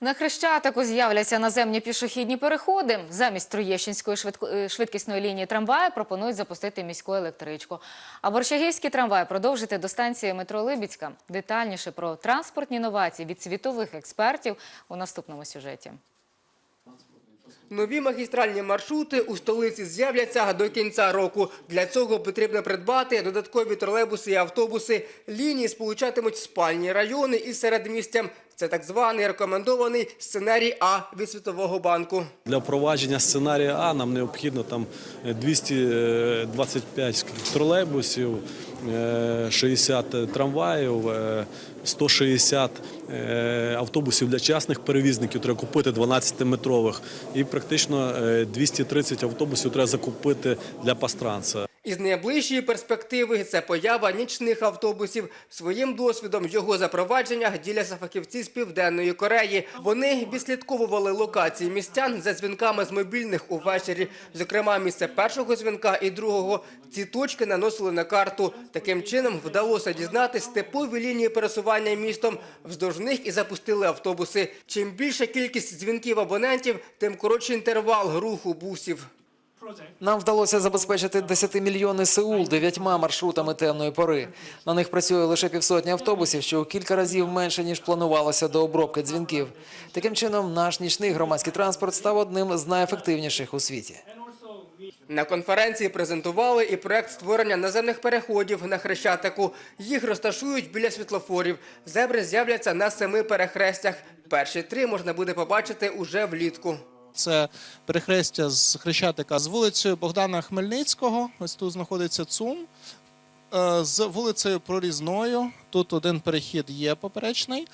На Хрещатику з'являться наземні пішохідні переходи. Замість Троєщинської е, швидкісної лінії трамвая пропонують запустити міську електричку. А Борщагівський трамвай продовжити до станції метро Либіцька. Детальніше про транспортні новації від світових експертів у наступному сюжеті. Нові магістральні маршрути у столиці з'являться до кінця року. Для цього потрібно придбати додаткові тролейбуси і автобуси. Лінії сполучатимуть спальні райони із середмістям. Це так званий рекомендований сценарій А від Світового банку. Для впровадження сценарія А нам необхідно там 225 тролейбусів, е, 60 трамваїв, е, 160 е, автобусів для частних перевізників треба купити 12-метрових і практично е, 230 автобусів треба закупити для пастранца. Із найближчої перспективи це поява нічних автобусів. Своїм досвідом його запровадження діляться фахівці з південної Кореї. Вони відслідковували локації містян за дзвінками з мобільних увечері. Зокрема, місце першого дзвінка і другого. Ці точки наносили на карту. Таким чином вдалося дізнатись типові лінії пересування містом. Вздовж них і запустили автобуси. Чим більша кількість дзвінків абонентів, тим коротший інтервал руху бусів. Нам вдалося забезпечити 10-мільйонний Сеул дев'ятьма маршрутами темної пори. На них працює лише півсотні автобусів, що у кілька разів менше ніж планувалося до обробки дзвінків. Таким чином, наш нічний громадський транспорт став одним з найефективніших у світі. На конференції презентували і проект створення наземних переходів на Хрещатику. Їх розташують біля світлофорів. Зебри з'являться на семи перехрестях. Перші три можна буде побачити уже влітку. Це перехрестя з Хрещатика з вулицею Богдана Хмельницького. Ось тут знаходиться ЦУМ. Е, З вулицею Прорізною. Тут один перехід є поперечний.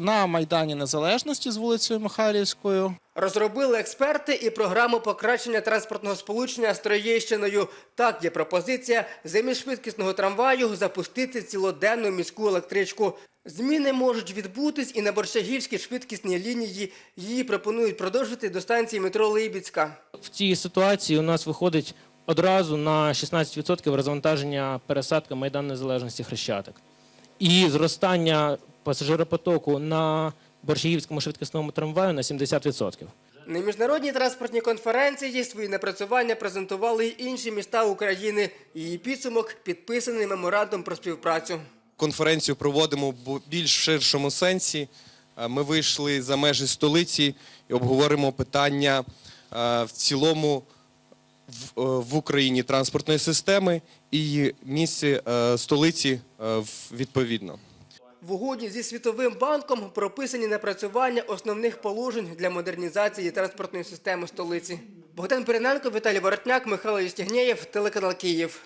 На Майдані Незалежності з вулицею Михайлівською. Розробили експерти і програму покращення транспортного сполучення з Троєщиною. Так є пропозиція замість швидкісного трамваю запустити цілоденну міську електричку. Зміни можуть відбутись і на Борщагівській швидкісній лінії. Її пропонують продовжити до станції метро Либідська. в цій ситуації у нас виходить одразу на 16% розвантаження пересадка Майдан Незалежності Хрещатик. І зростання пасажиропотоку на Борщагівському швидкісному трамваю на 70%. На міжнародній транспортній конференції свої напрацювання презентували й інші міста України. Її підсумок підписаний меморандум про співпрацю. Конференцію проводимо в більш ширшому сенсі. Е, Ми вийшли за межі столиці і обговоримо питання е, в цілому в, е, Україні транспортної системи і місці столиці в- відповідно. В угоді зі Світовим банком прописані напрацювання основних положень для модернізації транспортної системи столиці. Богдан Перененко, Віталій Воротняк, Михайло Єстігнєєв, телеканал Київ.